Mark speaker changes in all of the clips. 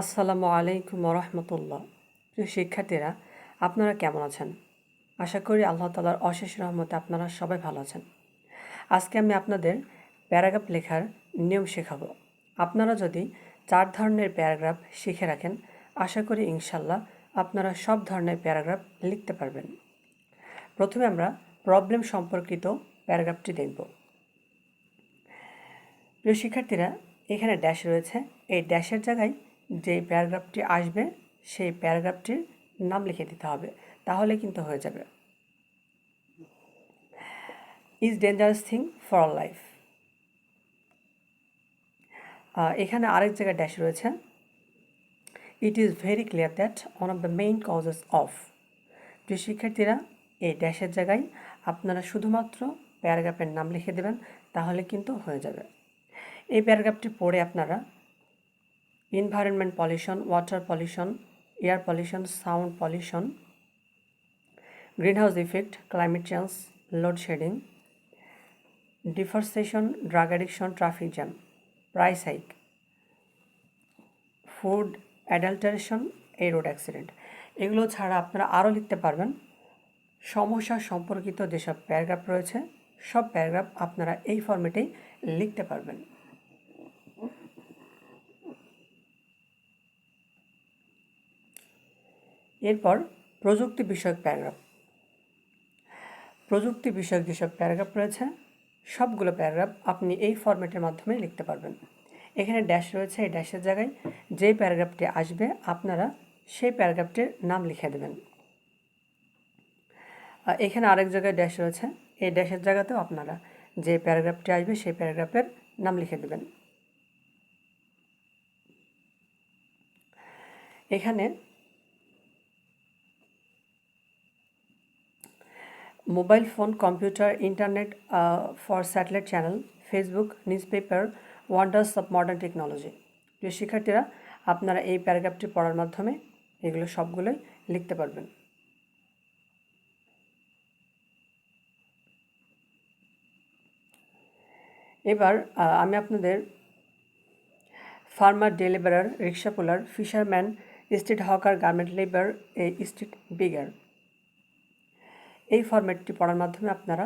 Speaker 1: আসসালামু আলাইকুম রহমতুল্লাহ। প্রিয় শিক্ষার্থীরা, আপনারা কেমন আছেন? আশা করি আল্লাহ তালার অশেষ রহমতে আপনারা সবাই ভালো আছেন। আজকে আমি আপনাদের প্যারাগ্রাফ লেখার নিয়ম শেখাবো। আপনারা যদি চার ধরনের প্যারাগ্রাফ শিখে রাখেন, আশা করি ইনশাল্লাহ আপনারা সব ধরনের প্যারাগ্রাফ লিখতে পারবেন। প্রথমে আমরা প্রবলেম সম্পর্কিত প্যারাগ্রাফটি দেখব। প্রিয় শিক্ষার্থীরা, এখানে ড্যাশ রয়েছে। এই ড্যাশের জায়গায় যে প্যারাগ্রাফটি আসবে, সেই প্যারাগ্রাফটির নাম লিখে দিতে হবে। তাহলে কিন্তু হয়ে যাবে। Is dangerous thing for life এখানে আরেক জায়গায় ড্যাশ রয়েছে। It is very clear that one of the main causes of যে শিক্ষার্থীরা এই ড্যাশের জায়গায় আপনারা শুধুমাত্র প্যারাগ্রাফের নাম লিখে দেবেন, তাহলে কিন্তু হয়ে যাবে। এই প্যারাগ্রাফটি পড়ে আপনারা pollution, water pollution, air pollution, sound pollution, greenhouse effect, climate change, load shedding, deforestation, drug addiction, traffic jam, price hike, food adulteration এই রোড অ্যাক্সিডেন্ট এগুলো ছাড়া আপনারা আরও লিখতে পারবেন সমস্যা সম্পর্কিত যেসব প্যারাগ্রাফ রয়েছে সব প্যারাগ্রাফ আপনারা এই ফর্মেটেই লিখতে পারবেন এরপর প্রযুক্তি বিষয়ক প্যারাগ্রাফ। প্রযুক্তি বিষয়ক যেসব প্যারাগ্রাফ রয়েছে, সবগুলো প্যারাগ্রাফ আপনি এই ফরম্যাটের মাধ্যমে লিখতে পারবেন। এখানে ড্যাশ রয়েছে, এই ড্যাশের জায়গায় যেই প্যারাগ্রাফটি আসবে, আপনারা সেই প্যারাগ্রাফটির নাম লিখে দেবেন। এখানে আরেক জায়গায় ড্যাশ রয়েছে, এই ড্যাশের জায়গাতেও আপনারা যে প্যারাগ্রাফটি আসবে, সেই প্যারাগ্রাফের নাম লিখে দেবেন। এখানে mobile phone, computer, internet for satellite channel, Facebook newspaper wonders of modern technology. প্রিয় শিক্ষার্থীরা, আপনারা এই প্যারাগ্রাফটি পড়ার মাধ্যমে এগুলো সবগুলোই লিখতে পারবেন। এবার আমি আপনাদের farmer deliverer rickshaw puller fisherman street hawker, garment labour এই স্ট্রিট বিগার এই ফরম্যাটটি পড়ার মাধ্যমে আপনারা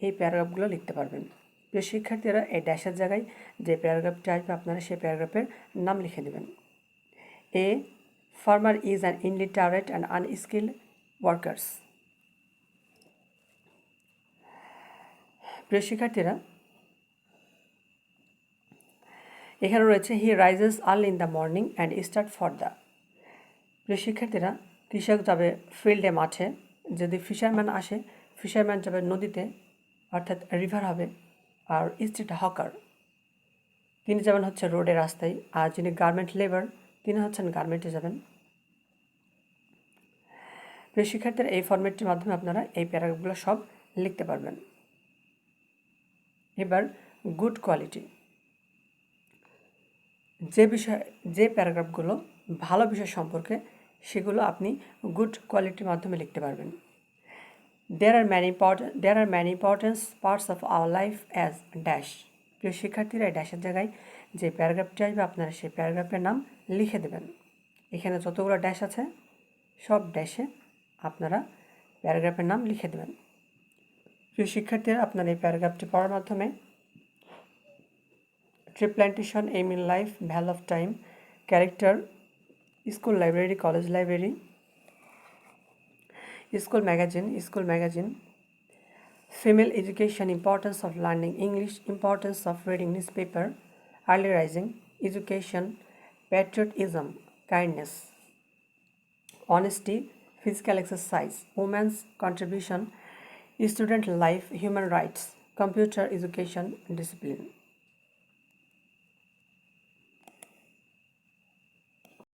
Speaker 1: এই প্যারাগ্রাফগুলো লিখতে পারবেন। যে শিক্ষার্থীরা, এই ড্যাশের জায়গায় যে প্যারাগ্রাফটি আসবে আপনারা সেই প্যারাগ্রাফের নাম লিখে দেবেন। A farmer is an illiterate and unskill workers প্রিয় শিক্ষার্থীরা, এখানে রয়েছে he rises early in the morning and start for the প্রিয় শিক্ষার্থীরা, কৃষক যাবে ফিল্ডে মাঠে যদি ফিশারম্যান আসে ফিশারম্যান যাবে নদীতে, অর্থাৎ রিভার হবে, আর স্ট্রিট হকার তিনি যাবেন হচ্ছে রোডে রাস্তায়, আর যিনি গার্মেন্ট লেবার তিনি হচ্ছেন গার্মেন্টে যাবেন। প্রিয় শিক্ষার্থীরা, এই ফর্মেটটির মাধ্যমে আপনারা এই প্যারাগ্রাফগুলো সব লিখতে পারবেন। এবার গুড কোয়ালিটি যে বিষয়, যে প্যারাগ্রাফগুলো ভালো বিষয় সম্পর্কে সেগুলো আপনি গুড কোয়ালিটির মাধ্যমে লিখতে পারবেন। There are many important there are many importance parts of our life as dash প্রিয় শিক্ষার্থীরা এই ড্যাশের জায়গায় যে প্যারাগ্রাফটি আসবে, আপনারা সেই প্যারাগ্রাফের নাম লিখে দেবেন। এখানে যতগুলো ড্যাশ আছে, সব ড্যাশে আপনারা প্যারাগ্রাফের নাম লিখে দেবেন। প্রিয় শিক্ষার্থীরা, আপনার এই প্যারাগ্রাফটি পড়ার মাধ্যমে tree plantation aim in life value of time character school library college library school magazine school magazine female education importance of learning english importance of reading newspaper early rising education patriotism kindness honesty physical exercise women's contribution student life human rights computer education discipline